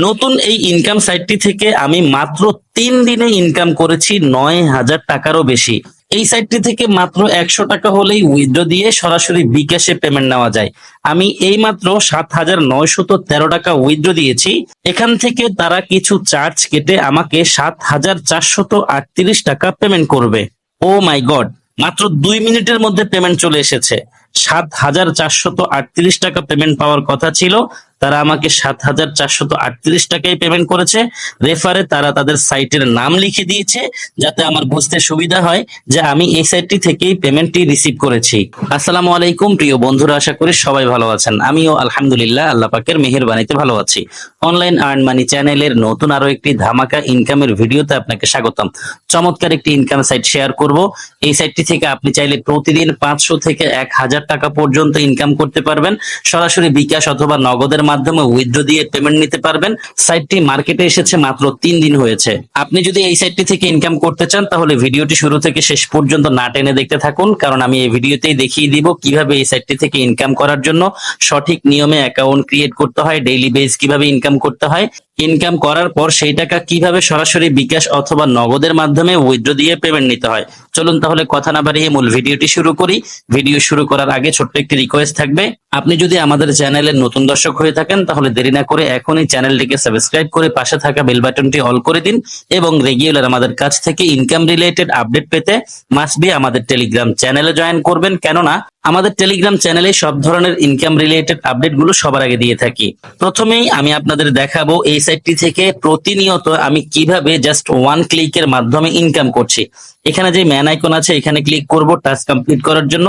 নতুন এই ইনকাম সাইটটি থেকে আমি মাত্র তিন দিনে ইনকাম করেছি নয় হাজার টাকারও বেশি। এই সাইটটি থেকে মাত্র একশো টাকা হলেই উইথড্র দিয়ে সরাসরি বিকাশে পেমেন্ট নেওয়া যায়। আমি এই মাত্র সাত হাজার নয়শত তেরো টাকা উইথড্র দিয়েছি। এখান থেকে তারা কিছু চার্জ কেটে আমাকে সাত হাজার চারশত আটত্রিশ টাকা পেমেন্ট করবে। ও মাই গড মাত্র দুই মিনিটের মধ্যে পেমেন্ট চলে এসেছে। সাত হাজার চারশত আটত্রিশ টাকা পেমেন্ট পাওয়ার কথা ছিল। তারা আমাকে সাত হাজার চারশত আটত্রিশ টাকায় পেমেন্ট করেছে। রেফারে তারা তাদের সাইটের নাম লিখে দিয়েছে যাতে আমার বুঝতে সুবিধা হয় যে আমি এই সাইটটি থেকেই পেমেন্টটি রিসিভ করেছি। আসসালামু আলাইকুম, প্রিয় বন্ধুরা, আশা করি সবাই ভালো আছেন। আমিও আলহামদুলিল্লাহ আল্লাহ পাকের মেহেরবানিতে ভালো আছি। অনলাইন আর্ন মানি চ্যানেলের নতুন আরও একটি ধামাকা ইনকামের ভিডিওতে আপনাকে স্বাগতম। চমৎকার একটি ইনকাম সাইট শেয়ার করব। এই সাইটটি থেকে আপনি চাইলে প্রতিদিন পাঁচশো থেকে এক হাজার টাকা পর্যন্ত ইনকাম করতে পারবেন। সরাসরি বিকাশ অথবা নগদের মাধ্যমে উইথড্র দিয়ে পেমেন্ট নিতে পারবেন। সাইটটি মার্কেটে এসেছে মাত্র তিন দিন হয়েছে। আপনি যদি এই সাইটটি থেকে ইনকাম করতে চান, তাহলে ভিডিওটি শুরু থেকে শেষ পর্যন্ত না টেনে দেখতে থাকুন, কারণ আমি এই ভিডিওতেই দেখিয়ে দিব কীভাবে এই সাইটটি থেকে ইনকাম করার জন্য সঠিক নিয়মে অ্যাকাউন্ট ক্রিয়েট করতে হয় ডেইলি বেস কীভাবে ইনকাম করতে হয়। ইনকাম করার পর সেই টাকা কীভাবে সরাসরি বিকাশ অথবা নগদের মাধ্যমে উইথড্র দিয়ে পেমেন্ট নিতে হয়। চলুন তাহলে কথা না বাড়িয়ে মূল ভিডিওটি শুরু করি। ভিডিও শুরু করার আগে ছোট্ট একটি রিকোয়েস্ট থাকবে। আপনি যদি আমাদের চ্যানেলের নতুন দর্শক হয়ে থাকেন, তাহলে দেরি না করে এখনই চ্যানেলটিকে সাবস্ক্রাইব করে পাশে থাকা বেল বাটনটি অল করে দিন এবং রেগুলার আমাদের কাছ থেকে ইনকাম রিলেটেড আপডেট পেতে মাস্ট বি আমাদের টেলিগ্রাম চ্যানেলে জয়েন করবেন। কেননা আমাদের টেলিগ্রাম চ্যানেলে সব ধরনের ইনকাম রিলেটেড আপডেটগুলো সবার আগে দিয়ে থাকি। প্রথমেই আমি আপনাদের দেখাবো এই সাইটটি থেকে প্রতিনিয়ত আমি কীভাবে জাস্ট ওয়ান ক্লিকের মাধ্যমে ইনকাম করছি। এখানে যে ম্যান আইকন আছে, এখানে ক্লিক করব টাস্ক কমপ্লিট করার জন্য।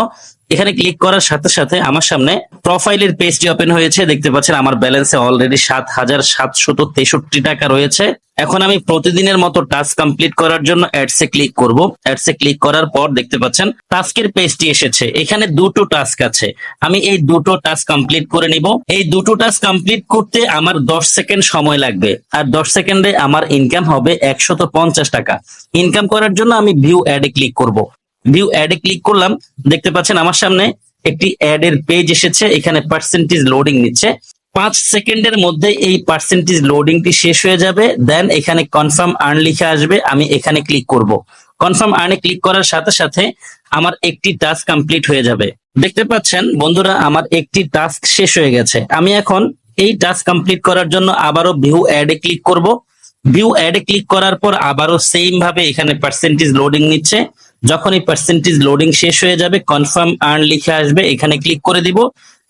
এখানে ক্লিক করার সাথে সাথে আমার সামনে প্রোফাইলের পেজটি ওপেন হয়েছে। দেখতে পাচ্ছেন আমার ব্যালেন্সে অলরেডি সাত হাজার সাতশত তেষট্টি টাকা রয়েছে। এখন আমি প্রতিদিনের মতো টাস্ক কমপ্লিট করার জন্য অ্যাডসে ক্লিক করব। অ্যাডসে ক্লিক করার পর দেখতে পাচ্ছেন টাস্কের পেজটি এসেছে। এখানে দুটো টাস্ক আছে। আমি এই দুটো টাস্ক কমপ্লিট করে নিব। এই দুটো টাস্ক কমপ্লিট করতে আমার দশ সেকেন্ড সময় লাগবে। আর দশ সেকেন্ডে আমার ইনকাম হবে একশত পঞ্চাশ টাকা। ইনকাম করার জন্য আমি ভিউ অ্যাডে ক্লিক করব। ভিউ অ্যাডে ক্লিক করলাম। দেখতে পাচ্ছেন আমার সামনে একটি অ্যাড এর পেজ এসেছে। এখানে পার্সেন্টেজ লোডিং নিচ্ছে। পাঁচ সেকেন্ডের মধ্যে এই পার্সেন্টেজ লোডিংটি শেষ হয়ে যাবে। দেন এখানে কনফার্ম আর্ন লিখে আসবে। আমি এখানে ক্লিক করব। কনফার্ম আর্নে ক্লিক করার সাথে সাথে আমার একটি টাস্ক কমপ্লিট হয়ে যাবে। দেখতে পাচ্ছেন, বন্ধুরা, আমার একটি টাস্ক শেষ হয়ে গেছে। আমি এখন এই টাস্ক কমপ্লিট করার জন্য আবারও ভিউ অ্যাডে ক্লিক করব। ভিউ অ্যাডে ক্লিক করার পর আবারও সেম ভাবে এখানে পার্সেন্টেজ লোডিং নিচ্ছে। যখন এই পার্সেন্টেজ লোডিং শেষ হয়ে যাবে কনফার্ম আর্ন লিখে আসবে, এখানে ক্লিক করে দিব।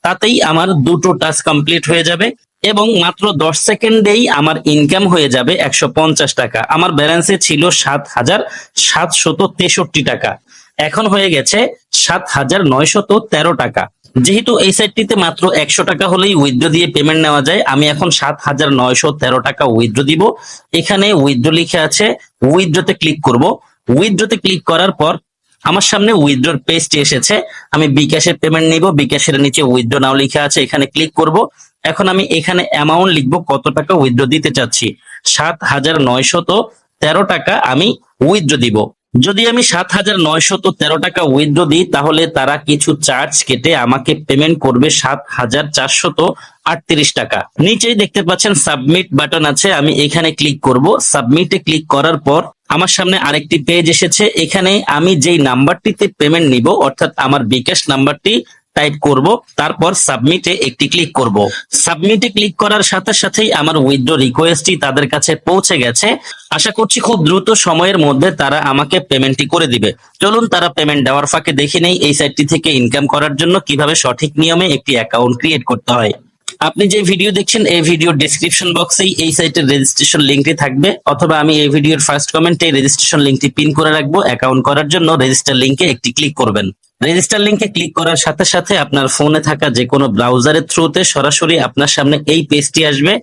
তাতেই আমার দুটো টাস্ক কমপ্লিট হয়ে যাবে এবং মাত্র দশ সেকেন্ডেই আমার ইনকাম হয়ে যাবে একশো পঞ্চাশ টাকা। আমার ব্যালেন্সে ছিল সাত হাজার সাতশত তেষট্টি টাকা। এখন হয়ে গেছে সাত হাজার নয়শত তেরো টাকা। যেহেতু এই সাইটটিতে মাত্র একশো টাকা হলেই উইথড্র দিয়ে পেমেন্ট নেওয়া যায়, আমি এখন সাত হাজার নয়শো তেরো টাকা উইথড্র দিব। এখানে উইথড্র লিখে আছে উইথড্রতে ক্লিক করব। উইথড্রতে ক্লিক করার পর আমার সামনে উইথড্রোর পেজটি এসেছে। আমি বিকাশের পেমেন্ট নিব, বিকাশের নিচে উইথড্র নাও লিখে আছে, এখানে ক্লিক করব। এখন আমি এখানে অ্যামাউন্ট লিখব, কত টাকা উইথড্র দিতে চাচ্ছি? সাত হাজার নয়শত তেরো টাকা আমি উইথড্র দিব। যদি আমি সাত হাজার নয়শত তেরো টাকা উইথড্র দিই, তাহলে তারা কিছু চার্জ কেটে আমাকে পেমেন্ট করবে সাত হাজার চারশত আটত্রিশ টাকা। নিচেই দেখতে পাচ্ছেন সাবমিট বাটন আছে, আমি এখানে ক্লিক করব। সাবমিটে ক্লিক করার পর আমার সামনে আরেকটি পেজ এসেছে। এখানে আমি যেই নাম্বারটিতে পেমেন্ট নিব, অর্থাৎ আমার বিকাশ নাম্বারটি টাইপ করব, তারপর সাবমিটে একটি ক্লিক করব। সাবমিটে ক্লিক করার সাথে সাথেই আমার উইথড্র রিকোয়েস্টটি তাদের কাছে পৌঁছে গেছে। আশা করছি খুব দ্রুত সময়ের মধ্যে তারা আমাকে পেমেন্টটি করে দিবে। চলুন তারা পেমেন্ট দেওয়ার ফাঁকে দেখে নেই, এই সাইটটি থেকে ইনকাম করার জন্য কীভাবে সঠিক নিয়মে একটি অ্যাকাউন্ট ক্রিয়েট করতে হয়। আপনি যে ভিডিও দেখছেন, এই ভিডিও ডেসক্রিপশন বক্সেই এই সাইটের রেজিস্ট্রেশন লিঙ্কটি থাকবে, অথবা আমি এই ভিডিওর ফার্স্ট কমেন্টে রেজিস্ট্রেশন লিঙ্কটি পিন করে রাখব অ্যাকাউন্ট করার জন্য রেজিস্টার লিঙ্কে একটি ক্লিক করবেন। রেজিস্টার লিঙ্কে ক্লিক করার সাথে সাথে আপনার ফোনে থাকা যে কোনো ব্রাউজারের থ্রুতে সরাসরি আপনার সামনে এই পেজটি আসবে।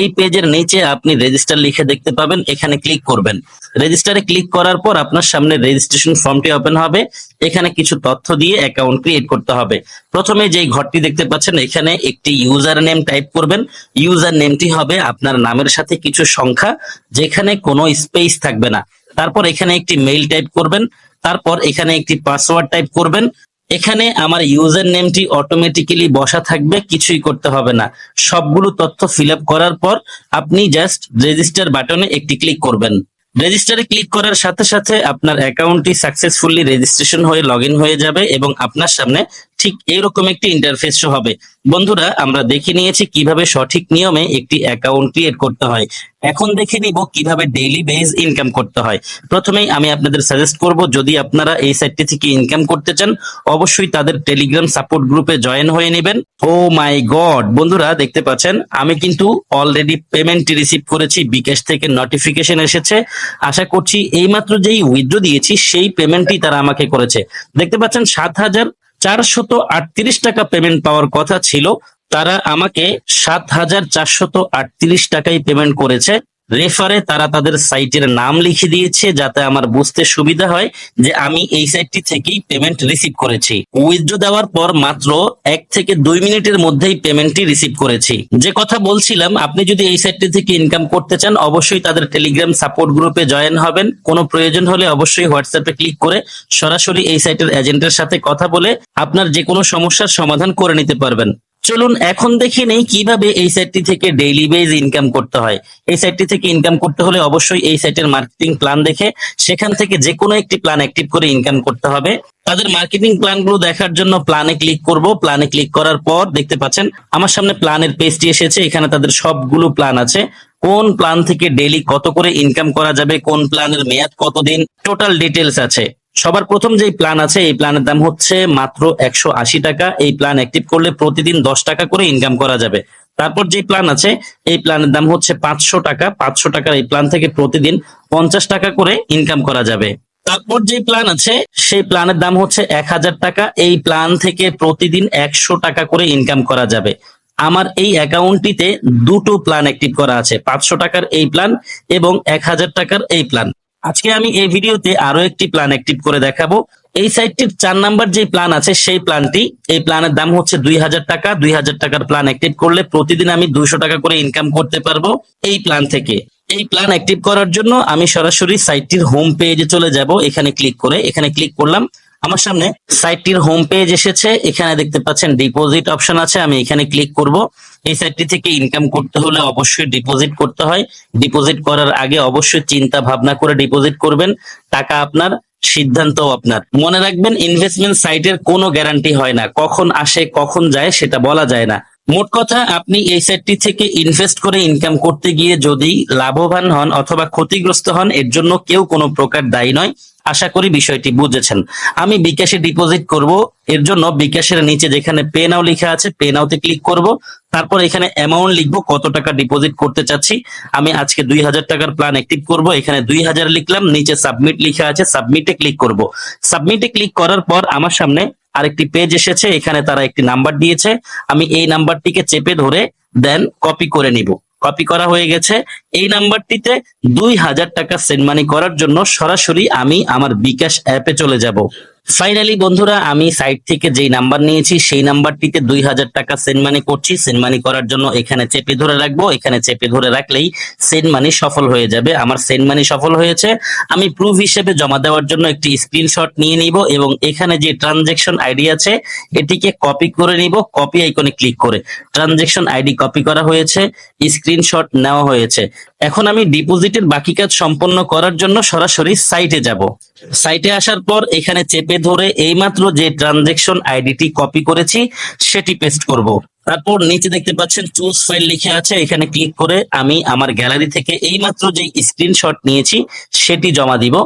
এই পেজের নিচে আপনি রেজিস্টার লিখে দেখতে পাবেন, এখানে ক্লিক করবেন। রেজিস্টারে ক্লিক করার পর আপনার সামনে রেজিস্ট্রেশন ফর্মটি ওপেন হবে। এখানে কিছু তথ্য দিয়ে অ্যাকাউন্ট ক্রিয়েট করতে হবে। প্রথমে যেই ঘরটি দেখতে পাচ্ছেন, এখানে একটি ইউজার নেম টাইপ করবেন। ইউজার নেমটি হবে আপনার নামের সাথে কিছু সংখ্যা, যেখানে কোনো স্পেস থাকবে না। তারপর এখানে একটি মেইল টাইপ করবেন। তারপর এখানে একটি পাসওয়ার্ড টাইপ করবেন। এখানে আমার ইউজার নেমটি অটোমেটিক্যালি বসা থাকবে, কিছুই করতে হবে না। সবগুলো তথ্য ফিল করার পর আপনি জাস্ট রেজিস্টার বাটনে একটি ক্লিক করবেন। রেজিস্টারে ক্লিক করার সাথে সাথে আপনার অ্যাকাউন্টটি সাকসেসফুলি রেজিস্ট্রেশন হয়ে লগ হয়ে যাবে এবং আপনার সামনে ঠিক এরকম একটি ইন্টারফেস হবে। বন্ধুরা, আমরা দেখে নিয়েছি কীভাবে সঠিক নিয়মে একটি অ্যাকাউন্ট ক্রিয়েট করতে হয়। এখন দেখে নিব কীভাবে ডেইলি বেজ ইনকাম করতে হয়। প্রথমেই আমি আপনাদের সাজেস্ট করব, যদি আপনারা এই সাইটটি থেকে ইনকাম করতে চান, অবশ্যই তাদের টেলিগ্রাম সাপোর্ট গ্রুপে জয়েন হয়ে নেবেন। ও মাই গড বন্ধুরা, দেখতে পাচ্ছেন, আমি কিন্তু অলরেডি পেমেন্টটি রিসিভ করেছি, বিকাশ থেকে নোটিফিকেশন এসেছে। আশা করছি এইমাত্র যেই উইথড্র দিয়েছি, সেই পেমেন্টটি তারা আমাকে করেছে। দেখতে পাচ্ছেন, সাত হাজার চারশত আটত্রিশ টাকা পেমেন্ট পাওয়ার কথা ছিল। তারা আমাকে সাত হাজার চারশত আটত্রিশ টাকাই পেমেন্ট করেছে। রেফারে তারা তাদের সাইটের নাম লিখে দিয়েছে যাতে আমার বুঝতে সুবিধা হয় যে আমি এই সাইটটি থেকেই পেমেন্ট রিসিভ করেছি। উইথড্র দেওয়ার পর মাত্র এক থেকে দুই মিনিটের মধ্যেই পেমেন্টটি রিসিভ করেছি। যে কথা বলছিলাম, আপনি যদি এই সাইটটি থেকে ইনকাম করতে চান, অবশ্যই তাদের টেলিগ্রাম সাপোর্ট গ্রুপে জয়েন হবেন। কোনো প্রয়োজন হলে অবশ্যই হোয়াটসঅ্যাপে ক্লিক করে সরাসরি এই সাইটের এজেন্টের সাথে কথা বলে আপনার যে কোনো সমস্যার সমাধান করে নিতে পারবেন। চলুন এখন দেখে নেই কীভাবে এই সাইটটি থেকে ডেইলি বেজ ইনকাম করতে হয়। এই সাইটটি থেকে ইনকাম করতে হলে অবশ্যই এই সাইটের মার্কেটিং প্ল্যান দেখে সেখান থেকে যে কোনো একটি প্ল্যান অ্যাক্টিভ করে ইনকাম করতে হবে। তাদের মার্কেটিং প্ল্যানগুলো দেখার জন্য প্ল্যানে ক্লিক করব। প্ল্যানে ক্লিক করার পর দেখতে পাচ্ছেন, আমার সামনে প্ল্যানের পেজটি এসেছে। এখানে তাদের সবগুলো প্ল্যান আছে। কোন প্ল্যান থেকে ডেইলি কত করে ইনকাম করা যাবে? কোন প্ল্যানের মেয়াদ কতদিন? টোটাল ডিটেলস আছে। সবার প্রথম যে প্ল্যান আছে, এই প্ল্যানের দাম হচ্ছে মাত্র একশো আশি টাকা। এই প্ল্যান অ্যাক্টিভ করলে প্রতিদিন দশ টাকা করে ইনকাম করা যাবে। তারপর যে প্ল্যান আছে, এই প্ল্যানের দাম হচ্ছে পাঁচশো টাকা। পাঁচশো টাকার এই প্ল্যান থেকে প্রতিদিন পঞ্চাশ টাকা করে ইনকাম করা যাবে। তারপর যে প্ল্যান আছে, সেই প্ল্যানের দাম হচ্ছে এক হাজার টাকা। এই প্ল্যান থেকে প্রতিদিন একশো টাকা করে ইনকাম করা যাবে। আমার এই অ্যাকাউন্টটিতে দুটো প্ল্যান অ্যাক্টিভ করা আছে। পাঁচশো টাকার এই প্ল্যান এবং এক হাজার টাকার এই প্ল্যান আজকে আমি এই ভিডিওতে আরও একটি প্ল্যান অ্যাক্টিভ করে দেখাবো। এই সাইটটির চার নাম্বার যে প্ল্যান আছে, সেই প্ল্যানটি এই প্ল্যানের দাম হচ্ছে দুই হাজার টাকা। দুই হাজার টাকার প্ল্যান অ্যাক্টিভ করলে প্রতিদিন আমি দুইশো টাকা করে ইনকাম করতে পারব এই প্ল্যান থেকে। এই প্ল্যান অ্যাক্টিভ করার জন্য আমি সরাসরি সাইটটির হোম পেজে চলে যাব। এখানে ক্লিক করে, এখানে ক্লিক করলাম। আমার সামনে সাইটটির হোম পেজ এসেছে, এখানে দেখতে পাচ্ছেন ডিপোজিট অপশন আছে, আমি এখানে ক্লিক করব। এই সাইটটি থেকে ইনকাম করতে হলে অবশ্যই ডিপোজিট করতে হয়। ডিপোজিট করার আগে অবশ্যই চিন্তা ভাবনা করে ডিপোজিট করবেন। টাকা আপনার সিদ্ধান্ত আপনার। মনে রাখবেন ইনভেস্টমেন্ট সাইটের কোনো গ্যারান্টি হয় না। কখন আসে, কখন যায়, সেটা বলা যায় না। মোট কথা, আপনি এই সাইটটি থেকে ইনভেস্ট করে ইনকাম করতে গিয়ে যদি লাভবান হন অথবা ক্ষতিগ্রস্ত হন, এর জন্য কেউ কোনো প্রকার দায়ী নয়। আশা করি বিষয়টি বুঝেছেন। আমি বিকাশে ডিপোজিট করব, এর জন্য বিকাশের নিচে যেখানে পে নাও লেখা আছে পে নাওতে ক্লিক করব। তারপর এখানে অ্যামাউন্ট লিখব, কত টাকা ডিপোজিট করতে চাচ্ছি। আমি আজকে দুই হাজার টাকার প্ল্যান অ্যাক্টিভ করব, এখানে দুই হাজার লিখলাম, নিচে সাবমিট লেখা আছে সাবমিটে ক্লিক করব। সাবমিটে ক্লিক করার পর আমার সামনে আরেকটি পেজ এসেছে, এখানে তারা একটি নাম্বার দিয়েছে। আমি এই নাম্বারটিকে চেপে ধরে দেন কপি করে নিব। কপি করা হয়ে গেছে। এই নাম্বারটিতে দুই হাজার টাকা সেন্ড মানি করার জন্য সরাসরি আমি আমার বিকাশ অ্যাপে চলে যাব। ফাইনালি বন্ধুরা, আমি সাইট থেকে যেই নাম্বার নিয়েছি, সেই নাম্বারটিতে দুই হাজার টাকা সেন্ড মানি করছি। সেন্ড মানি করার জন্য এখানে চেপে ধরে রাখব। এখানে চেপে ধরে রাখলেই সেন্ড মানি সফল হয়ে যাবে। আমার সেন্ড মানি সফল হয়েছে। আমি প্রুফ হিসেবে জমা দেওয়ার জন্য একটি স্ক্রিনশট নিয়ে নিব এবং এখানে যে ট্রানজেকশন আইডি আছে, এটিকে কপি করে নিব। কপি আইকনে ক্লিক করে। ট্রানজেকশন আইডি কপি করা হয়েছে। স্ক্রিনশট নেওয়া হয়েছে। এখন আমি ডিপোজিটের বাকি কাজ সম্পন্ন করার জন্য সরাসরি সাইটে যাব। সাইটে আসার পর এখানে চেপে ধরে এইমাত্র যে ট্রানজেকশন আইডিটি কপি করেছি, সেটি পেস্ট করব। তারপর নিচে দেখতে পাচ্ছেন চুজ ফাইল লিখে আছে। এখানে ক্লিক করে আমি আমার গ্যালারি থেকে এইমাত্র যে স্ক্রিনশট নিয়েছি, সেটি জমা দিব।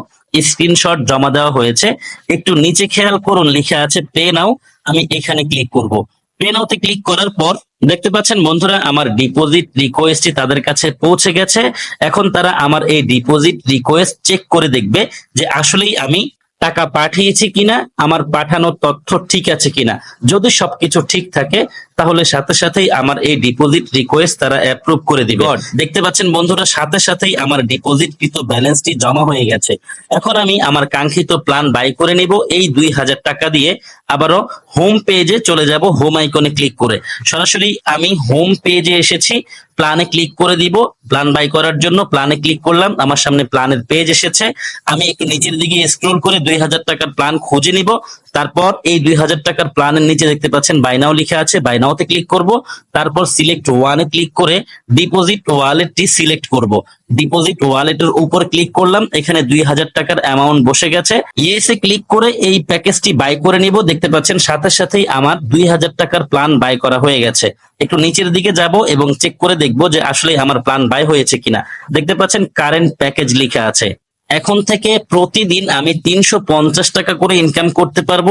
স্ক্রিনশট জমা দেওয়া হয়েছে। একটু নিচে খেয়াল করুন, লিখে আছে পে নাও। আমি এখানে ক্লিক করব। পে নাওতে ক্লিক করার পর দেখতে পাচ্ছেন বন্ধুরা আমার ডিপোজিট রিকোয়েস্টটি তাদের কাছে পৌঁছে গেছে। এখন তারা আমার এই ডিপোজিট রিকোয়েস্ট চেক করে দেখবে যে আসলেই আমি টাকা পাঠিয়েছি কিনা, আমার পাঠানোর তথ্য ঠিক আছে কিনা। যদি সবকিছু ঠিক থাকে তাহলে সাথে সাথেই আমার এই ডিপোজিট রিকোয়েস্ট তারা অ্যাপ্রুভ করে দিবে। দেখতে পাচ্ছেন বন্ধুরা সাথে সাথেই আমার ডিপোজিট কৃত ব্যালেন্সটি জমা হয়ে গেছে। এখন আমি আমার কাঙ্ক্ষিত প্ল্যান বাই করে নিব। এই দুই হাজার টাকা দিয়ে আবারও হোম পেজে চলে যাব হোম আইকনে ক্লিক করে। সরাসরি আমি হোম পেজে এসেছি প্ল্যানে ক্লিক করে দিব। প্ল্যান বাই করার জন্য প্ল্যানে ক্লিক করলাম আমার সামনে প্ল্যানের পেজ এসেছে। আমি একটু নিচের দিকে স্ক্রল করে দুই হাজার টাকার প্ল্যান খুঁজে নিব। তারপর এই দুই হাজার টাকার প্ল্যানের নিচে দেখতে পাচ্ছেন বাইনাও লিখে আছে বাইনাওতে ক্লিক করব, তারপর সিলেক্ট ওয়ানে ক্লিক করে ডিপোজিট ওয়ালেটটি সিলেক্ট করব। ডিপোজিট ওয়ালেটের উপর ক্লিক করলাম, এখানে দুই হাজার টাকার অ্যামাউন্ট বসে গেছে। ইয়েসে ক্লিক করে এই প্যাকেজটি বাই করে নিব, দেখতে পাচ্ছেন সাথে সাথেই আমার দুই হাজার টাকার প্ল্যান বাই করা হয়ে গেছে। একটু নিচের দিকে যাব এবং চেক করে দেখব যে আসলে আমার প্ল্যান বাই হয়েছে কিনা। দেখতে পাচ্ছেন কারেন্ট প্যাকেজ লেখা আছে। এখন থেকে প্রতিদিন আমি তিনশো পঞ্চাশ টাকা করে ইনকাম করতে পারব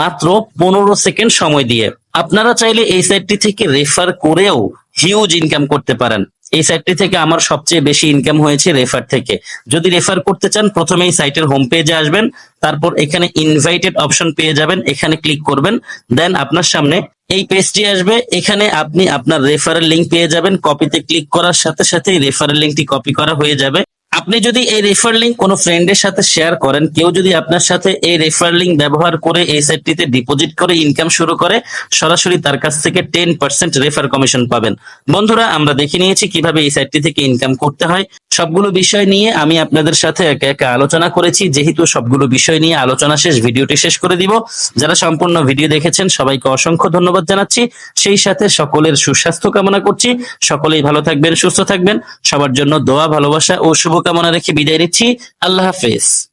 মাত্র পনেরো সেকেন্ড সময় দিয়ে। আপনারা চাইলে এই সাইটটি থেকে রেফার করেও হিউজ ইনকাম করতে পারেন। এই সাইটটি থেকে আমার সবচেয়ে বেশি ইনকাম হয়েছে রেফার থেকে। যদি রেফার করতে চান প্রথমেই সাইটের হোম পেজে আসবেন, তারপর এখানে ইনভাইটেড অপশন পেয়ে যাবেন, এখানে ক্লিক করবেন দেন আপনার সামনে এই পেজটি আসবে। এখানে আপনি আপনার রেফারেল লিঙ্ক পেয়ে যাবেন কপিতে ক্লিক করার সাথে সাথেই রেফারেল লিংকটি কপি করা হয়ে যাবে। আপনি যদি এই রেফার লিঙ্ক কোনো ফ্রেন্ডের সাথে শেয়ার করেন, কেউ যদি আপনার সাথে এই রেফার লিঙ্ক ব্যবহার করে এই সাইটটিতে ডিপোজিট করে ইনকাম শুরু করে, সরাসরি তার কাছ থেকে টেন পার্সেন্ট রেফার কমিশন পাবেন। বন্ধুরা, আমরা দেখে নিয়েছি কীভাবে এই সাইটটি থেকে ইনকাম করতে হয়। সবগুলো বিষয় নিয়ে আমি আপনাদের সাথে একে একে আলোচনা করেছি। যেহেতু সবগুলো বিষয় নিয়ে আলোচনা শেষ, ভিডিওটি শেষ করে দিব। যারা সম্পূর্ণ ভিডিও দেখেছেন, সবাইকে অসংখ্য ধন্যবাদ জানাচ্ছি। সেই সাথে সকলের সুস্বাস্থ্য কামনা করছি। সকলেই ভালো থাকবেন, সুস্থ থাকবেন। সবার জন্য দোয়া, ভালোবাসা ও শুভকামনা রেখে বিদায় নিচ্ছি। আল্লাহ হাফেজ।